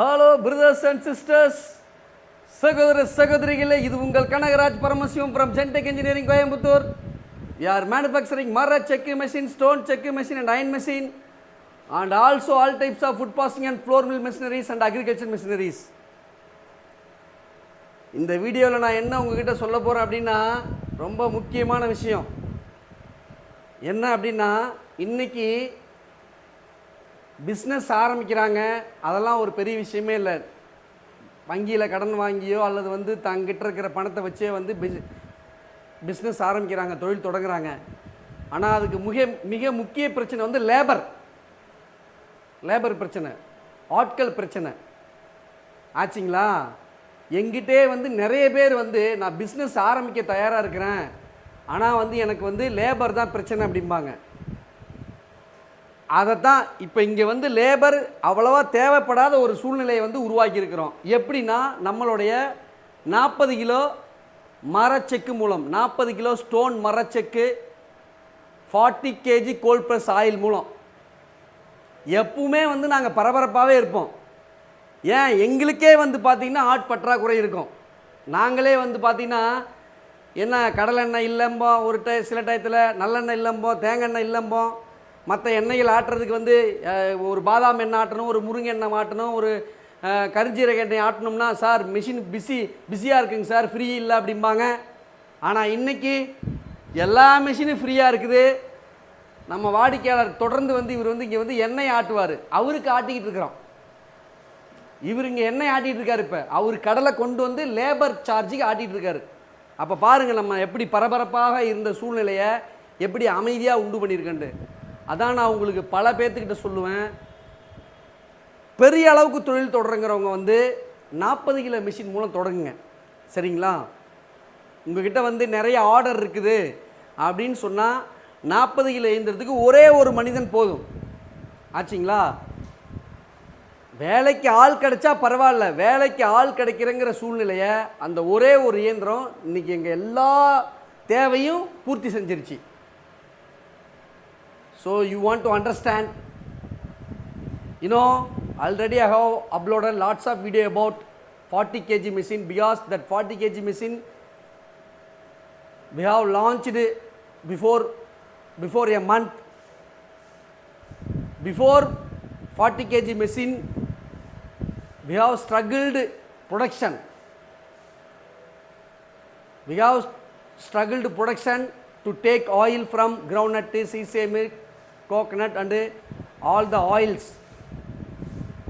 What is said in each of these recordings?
Hello brothers and sisters சகோதர சகோதரிகளே இது உங்கள் Kanagaraj Paramasivam from Gentech engineering Coimbatore. யார் மேனுஃபேக்சரிங் மர செக்கு machine stone cheque machine and iron machine and also all types of food processing and flour mill machineries and agriculture machineries இந்த வீடியோவில் நான் என்ன உங்ககிட்ட சொல்ல போகிறேன் அப்படின்னா ரொம்ப முக்கியமான விஷயம். என்ன அப்படின்னா இன்றைக்கி பிஸ்னஸ் ஆரம்பிக்கிறாங்க. அதெல்லாம் ஒரு பெரிய விஷயமே இல்லை. வங்கியில் கடன் வாங்கியோ அல்லது வந்து தங்கிட்ட இருக்கிற பணத்தை வச்சே வந்து பிஸ் பிஸ்னஸ் ஆரம்பிக்கிறாங்க தொழில் தொடங்குறாங்க. ஆனால் அதுக்கு மிக மிக முக்கிய பிரச்சனை வந்து லேபர் லேபர் பிரச்சனை. ஆட்கள் பிரச்சனை. ஆச்சுங்களா? எங்கிட்டே வந்து நிறைய பேர் வந்து நான் பிஸ்னஸ் ஆரம்பிக்க தயாராக இருக்கிறேன். ஆனால் வந்து எனக்கு வந்து லேபர் தான் பிரச்சனை அப்படிம்பாங்க. அதை தான் இப்போ இங்கே வந்து லேபர் அவ்வளோவா தேவைப்படாத ஒரு சூழ்நிலையை வந்து உருவாக்கியிருக்கிறோம். எப்படின்னா நம்மளுடைய நாற்பது கிலோ மரச்செக்கு மூலம் நாற்பது kilo stone மரச்செக்கு forty KG cold press oil மூலம் எப்பவுமே வந்து நாங்கள் பரபரப்பாகவே இருப்போம். ஏன்? எங்களுக்கே வந்து பார்த்திங்கன்னா ஆட் பற்றாக்குறை இருக்கும். நாங்களே வந்து பார்த்திங்கன்னா என்ன கடலெண்ணெய் இல்லம்போம் ஒரு டை சில டயத்தில் நல்லெண்ணெய் இல்லம்போம் தேங்காய் எண்ணெய் இல்லம்போ மற்ற எண்ணெய்கள் ஆட்டுறதுக்கு வந்து ஒரு பாதாம் எண்ணெய் ஆட்டணும் ஒரு முருங்கை எண்ணெய் ஆட்டணும் ஒரு கருஞ்சீரக எண்ணெய் ஆட்டணும்னா சார் மிஷின் பிஸி பிஸியாக இருக்குங்க சார் ஃப்ரீ இல்லை அப்படிம்பாங்க. ஆனால் இன்னைக்கு எல்லா மிஷினும் ஃப்ரீயாக இருக்குது. நம்ம வாடிக்கையாளர் தொடர்ந்து வந்து இவர் வந்து இங்கே வந்து எண்ணெய் ஆட்டுவார். அவருக்கு ஆட்டிக்கிட்டு இருக்கிறோம். இவர் இங்கே எண்ணெய் ஆட்டிகிட்டு இருக்காரு இப்போ. அவர் கடலை கொண்டு வந்து லேபர் சார்ஜுக்கு ஆட்டிகிட்டு இருக்காரு. அப்போ பாருங்கள் நம்ம எப்படி பரபரப்பாக இருந்த சூழ்நிலையை எப்படி அமைதியாக உண்டு பண்ணியிருக்கேன்ட்டு. அதான் நான் உங்களுக்கு பல பேர்த்துக்கிட்ட சொல்லுவேன். பெரிய அளவுக்கு தொழில் தொடங்குறவங்க வந்து நாற்பது கிலோ மிஷின் மூலம் தொடங்குங்க. சரிங்களா? உங்ககிட்ட வந்து நிறைய ஆர்டர் இருக்குது. அப்படின்னு சொன்னால் நாற்பது கிலோ இயந்திரத்துக்கு ஒரே ஒரு மனிதன் போதும். ஆச்சுங்களா? வேலைக்கு ஆள் கிடைச்சா பரவாயில்ல. வேலைக்கு ஆள் கிடைக்கிறங்கிற சூழ்நிலையை அந்த ஒரே ஒரு இயந்திரம் இன்னைக்கு எங்கள் எல்லா தேவையும் பூர்த்தி செஞ்சிருச்சு. So you want to understand, you know, already I have uploaded lots of video about 40 kg machine because that 40 kg machine we have launched before before a month. Before 40 kg machine we have struggled production. We have struggled production to take oil from groundnut, milk. Coconut and all the oils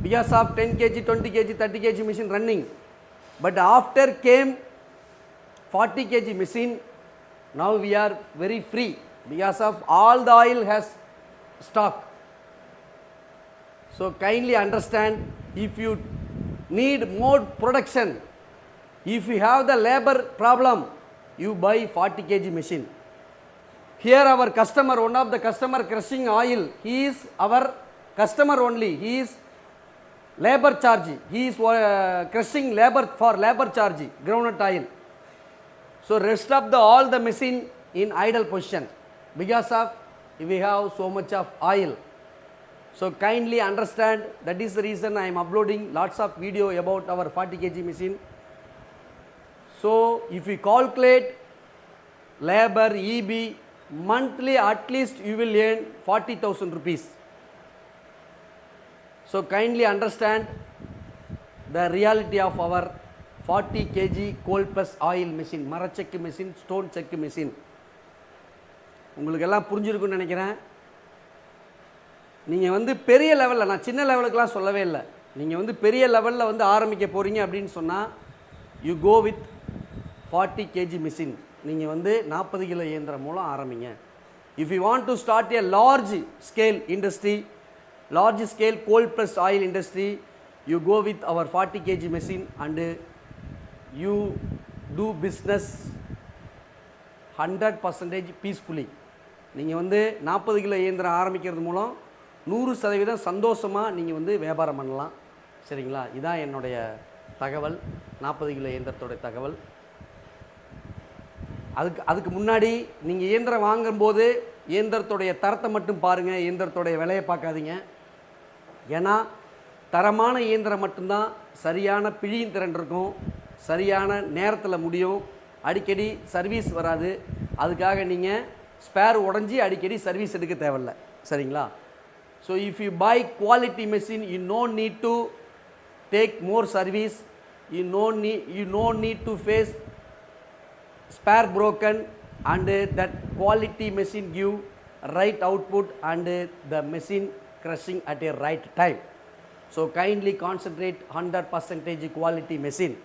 because of 10 kg 20 kg 30 kg machine running but after came 40 kg machine now we are very free because of all the oil has stock so kindly understand if you need more production if you have the labor problem you buy 40 kg machine here our customer one of the customer crushing oil he is our customer only. He is labor charge. He is uh, crushing labor for labor charge groundnut oil. So rest of the all the machine in idle position. Because of we have so much of oil. So kindly understand that is the reason i am uploading lots of video about our 40 kg machine. So if you calculate labor eb monthly at least you will earn 40000 rupees. So kindly understand the reality of our 40 kg coal plus oil machine மரச்செக்கு machine stone செக்கு machine உங்களுக்கு எல்லாம் புரிஞ்சிருக்கும்னு நினைக்கிறேன். நீங்கள் வந்து பெரிய லெவலில் நான் சின்ன லெவலுக்கெலாம் சொல்லவே இல்லை. நீங்கள் வந்து பெரிய லெவலில் வந்து ஆரம்பிக்க போகிறீங்க அப்படின்னு சொன்னால் you go with forty KG machine நீங்கள் வந்து நாற்பது கிலோ இயந்திரம் மூலம் ஆரம்பிங்க. If you want to start a large scale industry large scale cold plus oil industry you go with our forty KG machine and you do business hundred percentage peacefully நீங்கள் வந்து நாற்பது kilo இயந்திரம் ஆரம்பிக்கிறது மூலம் நூறு சதவீதம் சந்தோஷமாக நீங்கள் வந்து வியாபாரம் பண்ணலாம். சரிங்களா? இதான் என்னுடைய தகவல். நாற்பது கிலோ இயந்திரத்தோடைய தகவல். அதுக்கு அதுக்கு முன்னாடி நீங்கள் இயந்திரம் வாங்கும்போது இயந்திரத்துடைய தரத்தை மட்டும் பாருங்கள் இயந்திரத்துடைய விலையை பார்க்காதீங்க. ஏன்னா தரமான இயந்திரம் மட்டும்தான் சரியான பிழியும் திறன் இருக்கும் சரியான நேரத்தில் முடியும். அடிக்கடி சர்வீஸ் வராது. அதுக்காக நீங்கள் ஸ்பேர் உடஞ்சி அடிக்கடி சர்வீஸ் எடுக்க தேவையில்ல. சரிங்களா? So if you buy quality machine you no need to take more service you no need you no need to face spare broken and that quality machine give right output and the machine crushing at a right time. So kindly concentrate 100 percentage quality machine.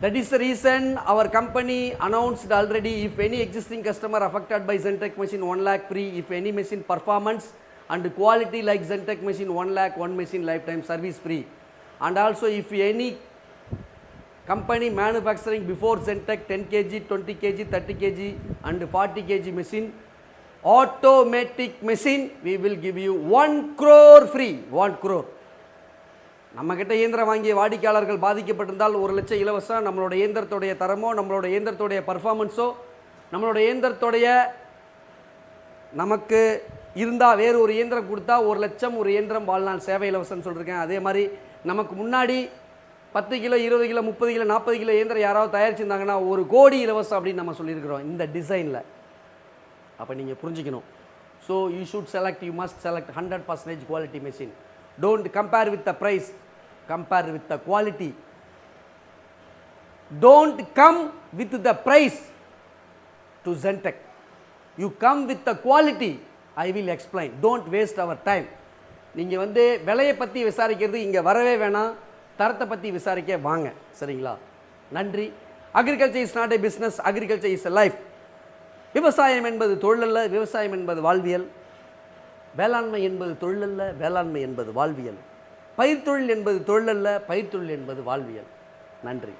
That is the reason our company announced already if any existing customer affected by Zentech machine 1 lakh free. If any machine performance and quality like Zentech machine 1 lakh one machine lifetime service free. And also if any company manufacturing before Zentech 10 kg, 20 kg, 30 kg and 40 kg machine, automatic machine, we will give you 1 crore free, 1 crore. நம்மக்கிட்ட இயந்திரம் வாங்கிய வாடிக்கையாளர்கள் பாதிக்கப்பட்டிருந்தால் ஒரு லட்சம் இலவசம். நம்மளோட இயந்திரத்துடைய தரமோ நம்மளோட இயந்திரத்துடைய பர்ஃபார்மன்ஸோ நம்மளோட இயந்திரத்துடைய நமக்கு இருந்தால் வேறு ஒரு இயந்திரம் கொடுத்தா ஒரு லட்சம் ஒரு இயந்திரம் வாழ்நாள் சேவை இலவசம்னு சொல்லியிருக்கேன் அதே மாதிரி நமக்கு முன்னாடி பத்து கிலோ இருபது கிலோ முப்பது கிலோ நாற்பது கிலோ இயந்திரம் யாராவது தயாரிச்சிருந்தாங்கன்னா ஒரு கோடி இலவசம் அப்படின்னு நம்ம சொல்லியிருக்கிறோம் இந்த டிசைனில் அப்போ நீங்கள் புரிஞ்சுக்கணும். So you should select you must select hundred percentage quality machine don't compare with the price compare with the quality don't come with the price to Sentech you come with the quality I will explain don't waste our time நீங்கள் வந்து விலையை பற்றி விசாரிக்கிறது இங்கே வரவே வேணாம். தரத்தை பற்றி விசாரிக்க வாங்க. சரிங்களா? நன்றி. Agriculture is not a business agriculture is a life விவசாயம் என்பது தொழிலல்ல விவசாயம் என்பது வாழ்வியல். வேளாண்மை என்பது தொழிலல்ல வேளாண்மை என்பது வாழ்வியல். பயிர்த்தொழில் என்பது தொழிலல்ல பயிர்த்தொழில் என்பது வாழ்வியல். நன்றி.